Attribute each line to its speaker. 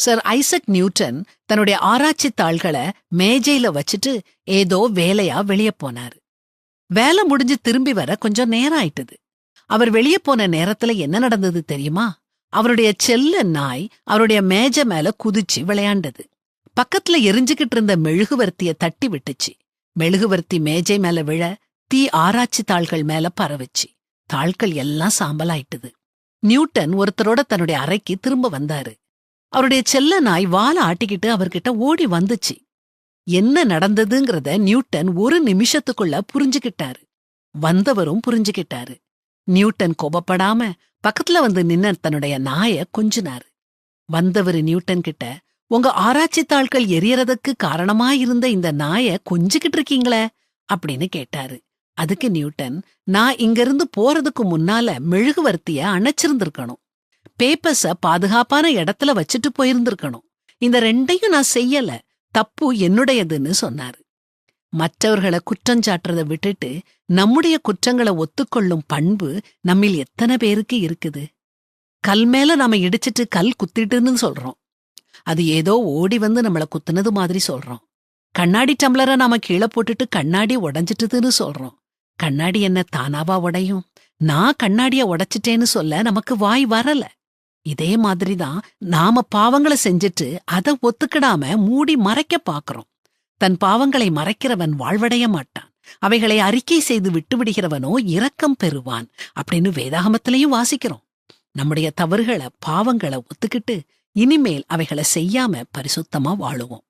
Speaker 1: Sir Isaac Newton தன்னுடைய ஆராய்ச்சி தாள்களை மேஜையில வச்சுட்டு ஏதோ வேலையா வெளியே போனாரு. வேலை முடிஞ்சு திரும்பி வர கொஞ்சம் நேரம் ஆயிட்டுது. அவர் வெளிய போன நேரத்துல என்ன நடந்தது தெரியுமா? அவருடைய செல்ல நாய் அவருடைய மேஜை மேல குதிச்சு விளையாண்டது. பக்கத்துல எரிஞ்சுகிட்டு இருந்த மெழுகுவர்த்திய தட்டி விட்டுச்சு. மெழுகுவர்த்தி மேஜை மேல விழ தீ ஆராய்ச்சி தாள்கள் மேல பரவுச்சு. தாள்கள் எல்லாம் சாம்பலாயிட்டது. நியூட்டன் ஒருத்தரோட தன்னுடைய அறைக்கு திரும்ப வந்தாரு. அவருடைய செல்ல நாய் வாலை ஆட்டிக்கிட்டு அவர்கிட்ட ஓடி வந்துச்சு. என்ன நடந்ததுங்கிறத நியூட்டன் ஒரு நிமிஷத்துக்குள்ள புரிஞ்சுக்கிட்டாரு வந்தவரும் புரிஞ்சுக்கிட்டாரு நியூட்டன் கோபப்படாம பக்கத்துல வந்து நின்ன தன்னுடைய நாய கொஞ்சினாரு. வந்தவர் நியூட்டன் கிட்ட உங்க ஆராய்ச்சி தாள்கள் எரியறதுக்கு காரணமா இருந்த இந்த நாய கொஞ்சிக்கிட்டு இருக்கீங்களே? அப்படின்னு கேட்டாரு. அதுக்கு நியூட்டன் நான் இங்கிருந்து போறதுக்கு முன்னால மெழுகுவர்த்திய அணைச்சிருந்திருக்கணும். பேப்பர்ஸ பாதுகாப்பான இடத்துல வச்சுட்டு போயிருந்திருக்கணும். இந்த ரெண்டையும் நான் செய்யல. தப்பு என்னுடையதுன்னு சொன்னாரு. மற்றவர்களை குற்றஞ்சாட்டுறதை விட்டுட்டு நம்முடைய குற்றங்களை ஒத்துக்கொள்ளும் பண்பு நம்மில் எத்தனை பேருக்கு இருக்குது? கல் மேல நாம இடிச்சிட்டு கல் குத்திட்டுன்னு சொல்றோம். அது ஏதோ ஓடி வந்து நம்மள குத்துனது மாதிரி சொல்றோம். கண்ணாடி டம்ளரை நாம கீழே போட்டுட்டு கண்ணாடி உடஞ்சிட்டுதுன்னு சொல்றோம். கண்ணாடி என்ன தானாவா உடையும்? நான் கண்ணாடிய உடைச்சிட்டேன்னு சொல்ல நமக்கு வாய் வரல. இதே மாதிரிதான் நாம பாவங்களை செஞ்சுட்டு அதை ஒத்துக்கிடாம மூடி மறைக்க பாக்குறோம். தன் பாவங்களை மறைக்கிறவன் வாழ்வடைய மாட்டான். அவைகளை அறிக்கை செய்து விட்டுவிடுகிறவனோ இரக்கம் பெறுவான் அப்படின்னு வேதாகமத்திலையும் வாசிக்கிறோம். நம்முடைய தவறுகளை பாவங்களை ஒத்துக்கிட்டு இனிமேல் அவைகளை செய்யாம பரிசுத்தமா வாழுவோம்.